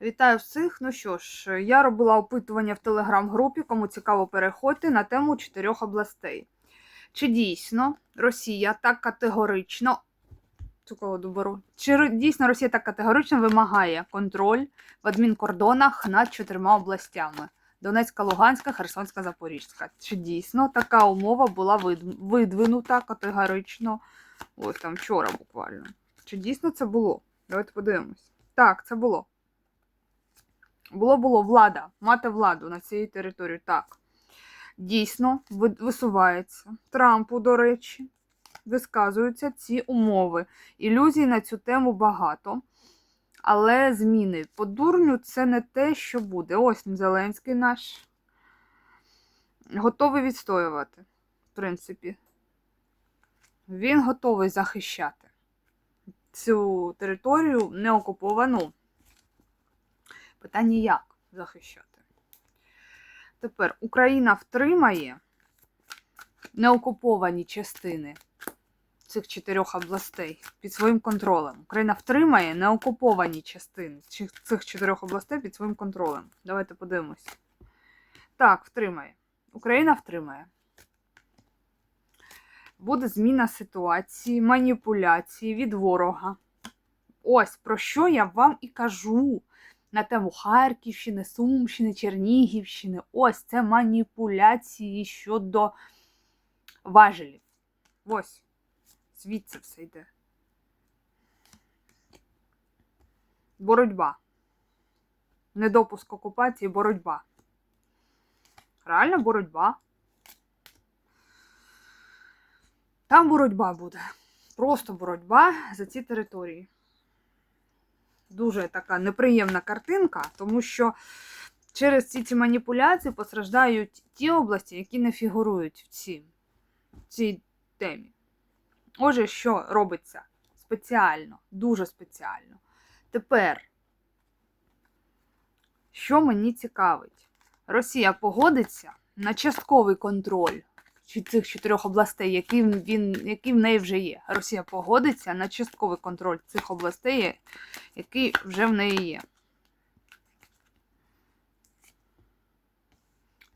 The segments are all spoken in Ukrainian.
Вітаю всіх. Ну що ж, я робила опитування в телеграм-групі, кому цікаво переходьте на тему чотирьох областей. Чи дійсно Росія так категорично. Цю колоду. Чи дійсно Росія так категорично вимагає контроль в адмінкордонах над чотирма областями: Донецька, Луганська, Херсонська, Запорізька. Чи дійсно така умова була видвинута категорично? Ось там вчора буквально. Чи дійсно це було? Давайте подивимось. Так, це було. Було було влада, мати владу на цій території. Так. Дійсно, висувається. Трампу, до речі, висказуються ці умови. Ілюзій на цю тему багато. Але зміни по дурню це не те, що буде. Ось Зеленський наш готовий відстоювати, в принципі. Він готовий захищати цю територію неокуповану. Питання як захищати? Тепер Україна втримає неокуповані частини цих чотирьох областей під своїм контролем. Україна втримає неокуповані частини цих- чотирьох областей під своїм контролем. Давайте подивимось. Так, втримає. Україна втримає. Буде зміна ситуації, маніпуляції від ворога. Ось про що я вам і кажу на тему Харківщини, Сумщини, Чернігівщини. Ось це маніпуляції щодо важелів. Ось. Звідси все йде. Боротьба. Недопуск окупації, боротьба. Реальна боротьба. Там боротьба буде. Просто боротьба за ці території дуже така неприємна картинка, тому що через ці, ці маніпуляції постраждають ті області, які не фігурують в цій, в цій темі. Отже, що робиться спеціально, дуже спеціально. Тепер, що мені цікавить, Росія погодиться на частковий контроль цих чотирьох областей, які, він, які в неї вже є. Росія погодиться на частковий контроль цих областей, який вже в неї є.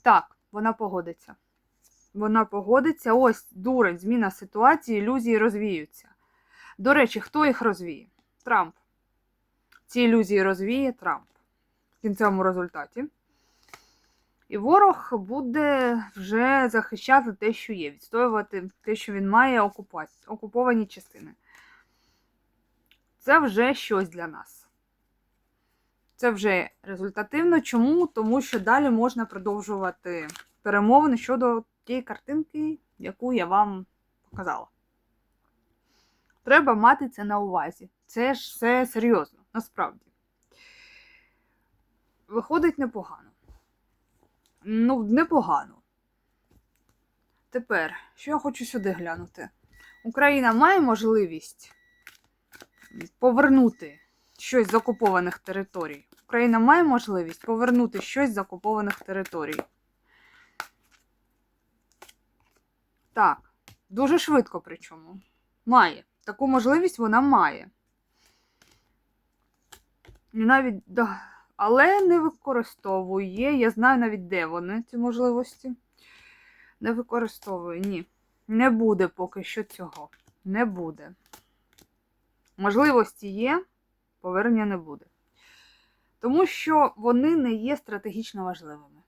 Так, вона погодиться. Вона погодиться. Ось дурень, зміна ситуації, ілюзії розвіються. До речі, хто їх розвіє? Трамп. Ці ілюзії розвіє Трамп в кінцевому результаті. І ворог буде вже захищати те, що є, відстоювати те, що він має окуповані частини. Це вже щось для нас. Це вже результативно. Чому? Тому що далі можна продовжувати перемовини щодо тієї картинки, яку я вам показала. Треба мати це на увазі. Це ж все серйозно, насправді. Виходить непогано. Ну, непогано. Тепер, що я хочу сюди глянути? Україна має можливість повернути щось з окупованих територій. Україна має можливість повернути щось з окупованих територій. Так, дуже швидко причому. Має. Таку можливість вона має. І навіть, але не використовує. Я знаю навіть, де вони, ці можливості. Не використовує, ні. Не буде поки що цього. Не буде. Можливості є, повернення не буде. Тому що вони не є стратегічно важливими.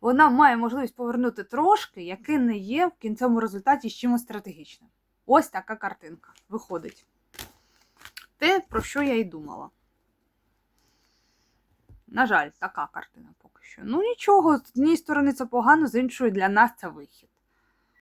Вона має можливість повернути трошки, яке не є в кінцевому результаті з чимось стратегічним. Ось така картинка виходить. Те, про що я й думала. На жаль, така картина поки що. Ну нічого, з однієї сторони це погано, з іншої для нас це вихід.